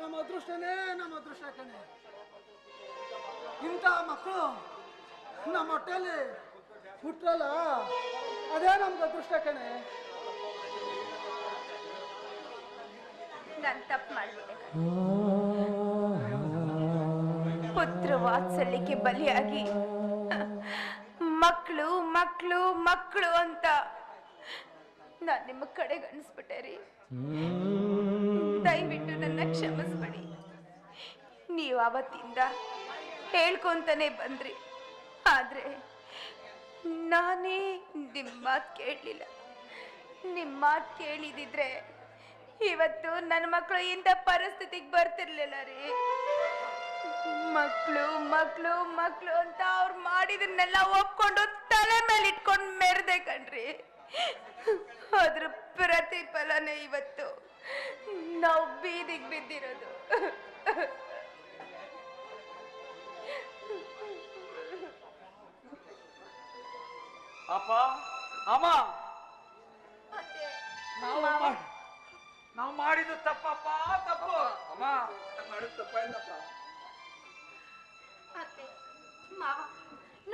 ನಮ್ಮ ಅದೃಷ್ಟನೇ ನಮ್ಮ ಅದೃಷ್ಟ ಕಣೆ. ಇಂಥ ಮಕ್ಕಳು ನಮ್ಮ ಹೊಟ್ಟೆಯಲ್ಲಿ ಹುಟ್ಟಲ್ಲ. ಅದೇ ನಮ್ದು ಅದೃಷ್ಟ ಕಣೆ. ನಾನು ತಪ್ಪು ಮಾಡಿಬಿಟ್ಟೆ. ಪುತ್ರ ವಾತ್ಸಲ್ಯಕ್ಕೆ ಬಲಿಯಾಗಿ ಮಕ್ಕಳು ಮಕ್ಕಳು ಮಕ್ಕಳು ಅಂತ ನಾನು ನಿಮ್ಮ ಕಡೆ ಗಣಿಸ್ಬಿಟ್ಟೆ ರೀ. ದಯವಿಟ್ಟು ನನ್ನ ಕ್ಷಮಿಸ್ಬೇಡಿ. ನೀವು ಅವತ್ತಿಂದ ಹೇಳ್ಕೊಂತಾನೆ ಬಂದ್ರಿ. ಆದ್ರೆ ನಾನೇ ನಿಮ್ಮ ಮಾತು ಕೇಳಲಿಲ್ಲ. ನಿಮ್ಮ ಮಾತು ಕೇಳಿದಿದ್ರೆ ಇವತ್ತು ನನ್ನ ಮಕ್ಕಳು ಇಂಥ ಪರಿಸ್ಥಿತಿಗೆ ಬರ್ತಿರ್ಲಿಲ್ಲ ರೀ. ಮಕ್ಕಳು ಮಕ್ಕಳು ಮಕ್ಕಳು ಅಂತ ಅವ್ರು ಮಾಡಿದನ್ನೆಲ್ಲ ಒಪ್ಕೊಂಡು ತಲೆ ಮೇಲೆ ಇಟ್ಕೊಂಡು ಮೆರೆದೆ ಕಣ್ರಿ. ಅದ್ರ ಪ್ರತಿಫಲನೇ ಇವತ್ತು. ನಾವು ಬೀದಿಗೆ ಬಿದ್ದಿರೋದು. ಅಪ್ಪ ಅಮ್ಮ. ನಾವು ನಾವು ಮಾಡಿದ್ದು ತಪ್ಪಪ್ಪ ತಪ್ಪು. ಅಮ್ಮ. ಮಾಡಿದ ತಪ್ಪ ಇಲ್ಲಪ್ಪ ಅತ್ತೆ ಮಾವ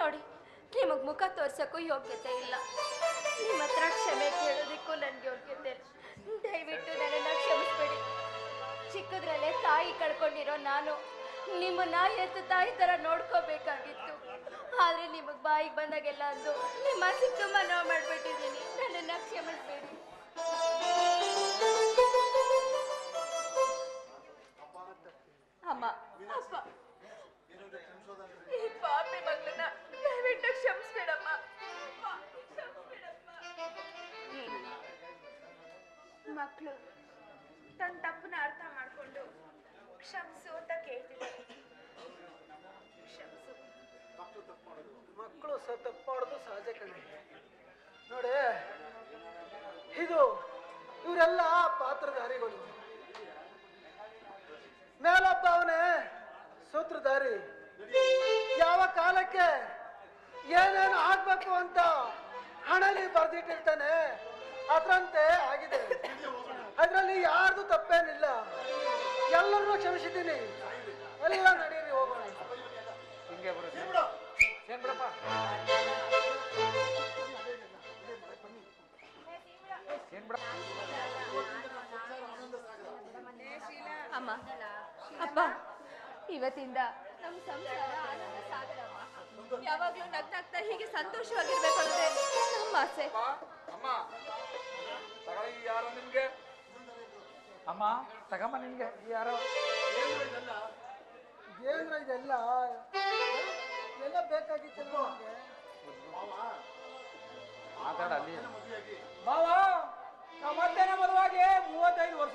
ನೋಡಿ ನಿಮಗ್ ಮುಖ ತೋರ್ಸಕ್ಕೂ ಯೋಗ್ಯತೆ ಇಲ್ಲ. ನಿಮ್ಮ ಹತ್ರ ಕ್ಷಮೆ ಕೇಳೋದಕ್ಕೂ ನನ್ಗೆ ಯೋಗ್ಯತೆ ದಯವಿಟ್ಟು ನನ್ನನ್ನ ಕ್ಷಮಿಸ್ಬೇಡಿ. ಚಿಕ್ಕದ್ರಲ್ಲೇ ತಾಯಿ ಕಳ್ಕೊಂಡಿರೋ ನಾನು ನಿಮ್ಮನ್ನ ಎತ್ತು ತಾಯಿ ತರ ನೋಡ್ಕೋಬೇಕಾಗಿತ್ತು. ಆದರೆ ನಿಮಗೆ ಬಾಯಿಗೆ ಬಂದಾಗೆಲ್ಲ ಅಂದು ನಿಮ್ಮ ಮನಸ್ಸಿಗೆ ತುಂಬಾ ನೋವು ಮಾಡ್ಬಿಟ್ಟಿದ್ದೀನಿ. ನನ್ನನ್ನ ಕ್ಷಮಿಸ್ಬೇಡಿ. ಅಮ್ಮ, ಅಪ್ಪ. ಮಕ್ಕಳು ತನ್ನ ತಪ್ಪನ್ನ ಅರ್ಥ ಮಾಡ್ಕೊಂಡು ಕ್ಷಮಿಸು ಅಂತ ಕೇಳ್ತಿದ್ದಾರೆ. ಕ್ಷಮಿಸು. ಮಕ್ಕಳು ಸ ತಪ್ಪು ಸಹಜ ನೋಡಿ, ಇದು ಇವರೆಲ್ಲ ಪಾತ್ರಧಾರಿಗಳು. ಮೇಲೊಬ್ಬ ಅವನೇ ಸೂತ್ರಧಾರಿ. ಯಾವ ಕಾಲಕ್ಕೆ ಏನೇನು ಆಗ್ಬೇಕು ಅಂತ ಹಣಲಿ ಬರ್ದಿಟ್ಟಿರ್ತಾನೆ. ಅದರಂತೆ ಆಗಿದೆ. ಅದರಲ್ಲಿ ಯಾರ್ದು ತಪ್ಪೇನಿಲ್ಲ. ಎಲ್ಲರನ್ನೂ ಕ್ಷಮಿಸಿದ್ದೀನಿ. ಎಲ್ಲ ನಡೀರಿ ಹೋಗೋಣ. ಹಿಂಗೆ ಬರುತ್ತೆ. ಏನ್ ಬಿಡಪ್ಪ? ಏನ್ ಬಿಡ ಅಮ್ಮ ಅಪ್ಪ ಇವತ್ತಿಂದ ನಮ್ಮ ಸಂಸಾರ ಆನಂದ ಸಾಗರಮ್ಮ ಯಾವಾಗ್ಲೂ ನಗ್ನಾಗ್ತಾ ಹೀಗೆ ಸಂತೋಷವಾಗಿರ್ಬೇಕು ಅಂದ್ರೆ ನಮ್ಮ ಆಸೆ. ಅಮ್ಮ ಯಾರು ನಿಮ್ಗೆ? ಅಮ್ಮ ತಗಮ್ಮ ನಿನ್ಗೆ ಯಾರೋ? ಏನ್ರ ಇದೆಲ್ಲ? ಎಲ್ಲ ಬೇಕಾಗಿತ್ತು ಮಾತಾಡ ಅಲ್ಲಿ. ಬಾವಾ ಮಧ್ಯಾಹ್ನ ಮದುವಾಗಿ ಮೂವತ್ತೈದು ವರ್ಷಗಳಾಗಿದೆ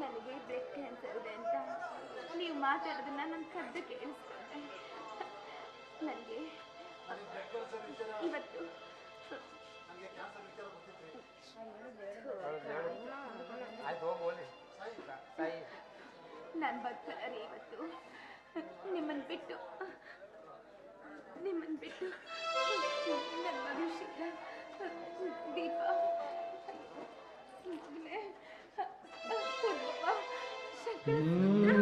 ನನಗೆ ಬ್ರೆಕ್ ಕ್ಯಾನ್ಸರ್ ಇದೆ ಅಂತ. ನೀವು ಮಾತಾಡೋದನ್ನ ನನ್ನ ಕದ್ದು ಕೇಳಿಸ್ಕೊಂಡೆ ಇವತ್ತು ನಾನು ಬದುಕಲ್ಲ ರೀ ಇವತ್ತು. ನಿಮ್ಮನ್ನು ಬಿಟ್ಟು ನಿಮ್ಮನ್ನು ಬಿಟ್ಟು ನನ್ನ ಮಗಳು ಶೀಲ ದೀಪ ಮಗನೇ ಶಂಕರ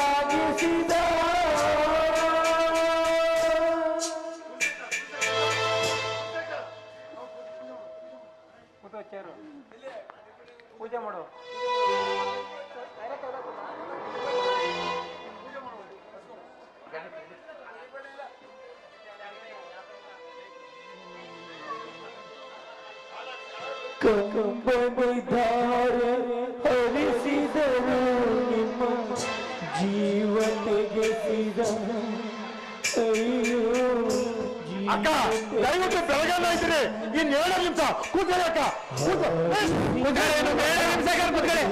ಕಂಬನಿಧಾರೆ ಹರಿಸಿದರು ನಿಮ್ಮ ಜೀವನಿಗೆ ಅಯ್ಯೋ ಅಕ್ಕ ದಯವಿಟ್ಟು ಬೆಳಗಾನ ಇದ್ದೀರಿ. ಇನ್ ಏಳು ನಿಮಿಷ. ಕೂತ್ಕೊಳ್ಳಿ ಅಕ್ಕ. ಕೂತಾರೆ ಏಳು ನಿಮಿಷ ಕೂತ್ಕೊಳ್ಳಿ,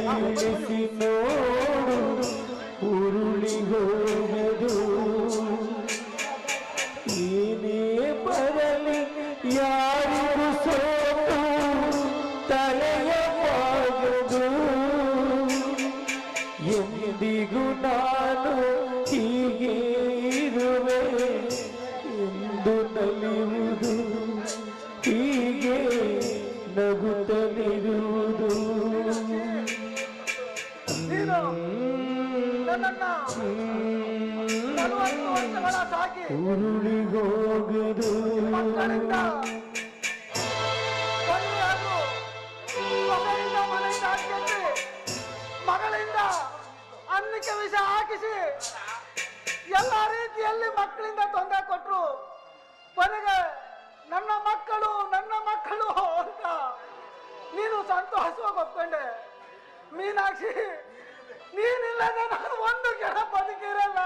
ಇನ್ನು ಮದುವೆಯಾಗು ಮಗಳಿಂದ ಅನ್ನಕ್ಕೆ ವಿಷ ಹಾಕಿಸಿ ಎಲ್ಲ ರೀತಿಯಲ್ಲಿ ಮಕ್ಕಳಿಂದ ತೊಂದರೆ ಕೊಟ್ರು. ಕೊನೆಗೆ ನನ್ನ ಮಕ್ಕಳು ನನ್ನ ಮಕ್ಕಳು ಅಂತ ನೀನು ಸಂತೋಷವಾಗಿ ಒಪ್ಕೊಂಡೆ. ಮೀನಾಕ್ಷಿ, ನೀನಿಲ್ಲದೆ ನಾನು ಒಂದು ಕ್ಷಣ ಬದುಕಿರಲ್ಲ.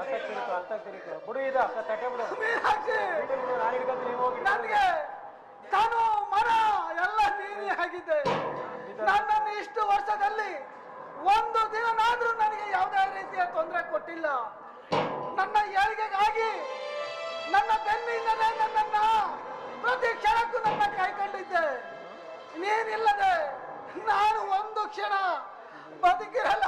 ಅದೆಲ್ಲ ಮಾತಾಡ್ಬೇಡ ತಿರುಕು ಅರ್ಥ ತಿರುಕು ಬಿಡು ಇದು ಅಕ್ಕ ತಟ್ಟೆ ಬಿಡು. ಮೀನಾಕ್ಷಿ ಬಿಡು, ಬಿಡು, ನಾನು ಹಿಡ್ಕೊತೀನಿ, ನೀವು ಹೋಗಿ ನನಗೆ ತಾನು ಮರ ಎಲ್ಲ ನೀನೇ ಆಗಿದ್ದೆ ನನ್ನನ್ನು ಇಷ್ಟು ವರ್ಷದಲ್ಲಿ ಒಂದು ದಿನನಾದ್ರೂ ನನಗೆ ಯಾವುದೇ ರೀತಿಯ ತೊಂದರೆ ಕೊಟ್ಟಿಲ್ಲ. ನನ್ನ ಏಳಿಗೆಗಾಗಿ ನನ್ನ ಬೆನ್ನಿಂದಲೇ ನನ್ನನ್ನ ಪ್ರತಿ ಕ್ಷಣಕ್ಕೂ ನನ್ನ ಕೈಕೊಂಡಿದ್ದೆ ನೀನಿಲ್ಲದೆ ನಾನು ಒಂದು ಕ್ಷಣ ಬದುಕಿರಲ್ಲ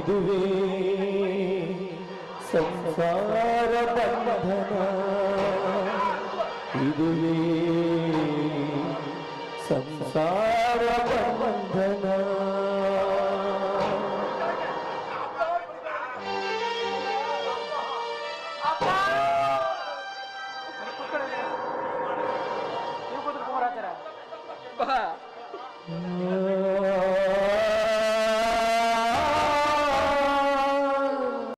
ಇದುವೇ ಸಂಸಾರ ಬಂಧನ ಇದುವೇ ಸಂಸಾರ ಬಂಧನ